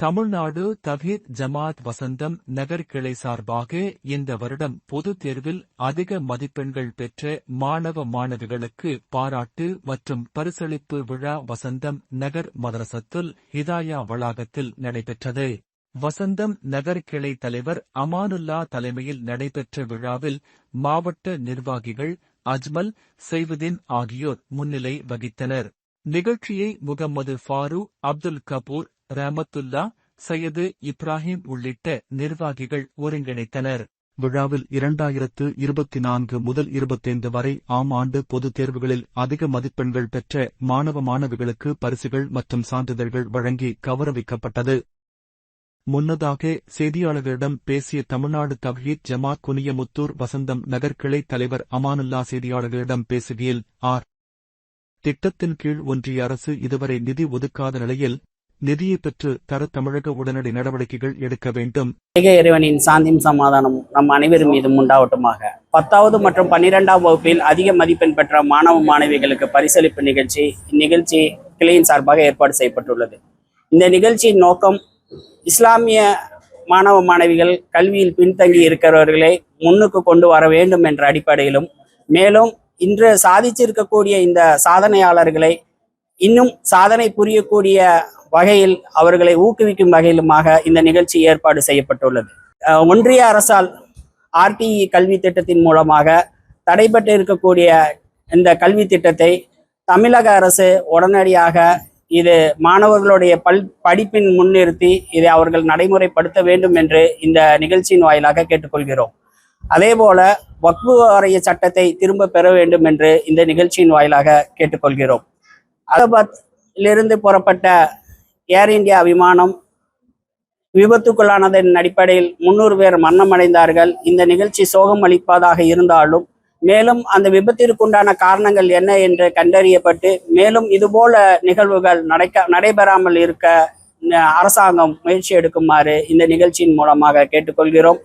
தமிழ்நாடு தவ்ஹீத் ஜமாத் வசந்தம் நகர் கிளை சார்பாக இந்த வருடம் பொதுத் தேர்வில் அதிக மதிப்பெண்கள் பெற்ற மாணவ மாணவிகளுக்கு பாராட்டு மற்றும் பரிசளிப்பு விழா வசந்தம் நகர் மதரசத்துல் ஹிதாயா வளாகத்தில் நடைபெற்றது. வசந்தம் நகர் கிளை தலைவர் அமானுல்லா தலைமையில் நடைபெற்ற விழாவில் மாவட்ட நிர்வாகிகள் அஜ்மல் செய்வதீன் ஆகியோர் முன்னிலை வகித்தனர். நிகழ்ச்சியை முகமது ஃபாரூ அப்துல் கபூர் ரஹமத்துல்லா சையது இப்ராஹிம் உள்ளிட்ட நிர்வாகிகள் ஒருங்கிணைத்தனர். விழாவில் இரண்டாயிரத்து இருபத்தி நான்கு முதல் இருபத்தைந்து வரை ஆம் ஆண்டு பொதுத் தேர்வுகளில் அதிக மதிப்பெண்கள் பெற்ற மாணவ மாணவிகளுக்கு பரிசுகள் மற்றும் சான்றிதழ்கள் வழங்கி கௌரவிக்கப்பட்டது. முன்னதாக செய்தியாளர்களிடம் பேசிய தமிழ்நாடு தவ்ஹீத் ஜமாத் குனியமுத்தூர் வசந்தம் நகர் கிளை தலைவர் அமானுல்லா செய்தியாளர்களிடம் பேசுகையில் ஆர். திட்டத்தின் கீழ் ஒன்றிய அரசு இதுவரை நிதி ஒதுக்காத நிலையில் நிதியை பெற்று தர தமிழக உடனடி நடவடிக்கைகள் எடுக்க வேண்டும். மிக இறைவனின் சாந்தியும் சமாதானம் நம் அனைவரும் மீதும் உண்டாவட்டுமாக பத்தாவது மற்றும் பன்னிரெண்டாம் வகுப்பில் அதிக மதிப்பெண் பெற்ற மாணவ மாணவிகளுக்கு பரிசளிப்பு நிகழ்ச்சி இந்நிகழ்ச்சி கிளையின் சார்பாக ஏற்பாடு செய்யப்பட்டுள்ளது. இந்த நிகழ்ச்சியின் நோக்கம் இஸ்லாமிய மாணவ மாணவிகள் கல்வியில் பின்தங்கி இருக்கிறவர்களை முன்னுக்கு கொண்டு வர வேண்டும் என்ற அடிப்படையிலும் மேலும் இன்று சாதிச்சிருக்கக்கூடிய இந்த சாதனையாளர்களை இன்னும் சாதனை புரியக்கூடிய வகையில் அவர்களை ஊக்குவிக்கும் வகையிலுமாக இந்த நிகழ்ச்சி ஏற்பாடு செய்யப்பட்டுள்ளது. ஒன்றிய அரசால் ஆர்டிஇ கல்வி திட்டத்தின் மூலமாக தடைபட்டு இருக்கக்கூடிய இந்த கல்வி திட்டத்தை தமிழக அரசு உடனடியாக இது மாணவர்களுடைய பல் படிப்பின் முன்னிறுத்தி இதை அவர்கள் நடைமுறைப்படுத்த வேண்டும் என்று இந்த நிகழ்ச்சியின் வாயிலாக கேட்டுக்கொள்கிறோம். அதே போல வக்பு வாரிய சட்டத்தை திரும்ப பெற வேண்டும் என்று இந்த நிகழ்ச்சியின் வாயிலாக கேட்டுக்கொள்கிறோம். அலகாபாத்திலிருந்து புறப்பட்ட ஏர் இந்தியா விமானம் விபத்துக்குள்ளானதன் அடிப்படையில் முன்னூறு பேர் மரணமடைந்தார்கள். இந்த நிகழ்ச்சி சோகம் அளிப்பதாக இருந்தாலும் மேலும் அந்த விபத்திற்குண்டான காரணங்கள் என்ன என்று கண்டறியப்பட்டு மேலும் இதுபோல நிகழ்வுகள் நடக்க நடைபெறாமல் இருக்க அரசாங்கம் முயற்சி எடுக்குமாறு இந்த நிகழ்ச்சியின் மூலமாக கேட்டுக்கொள்கிறோம்.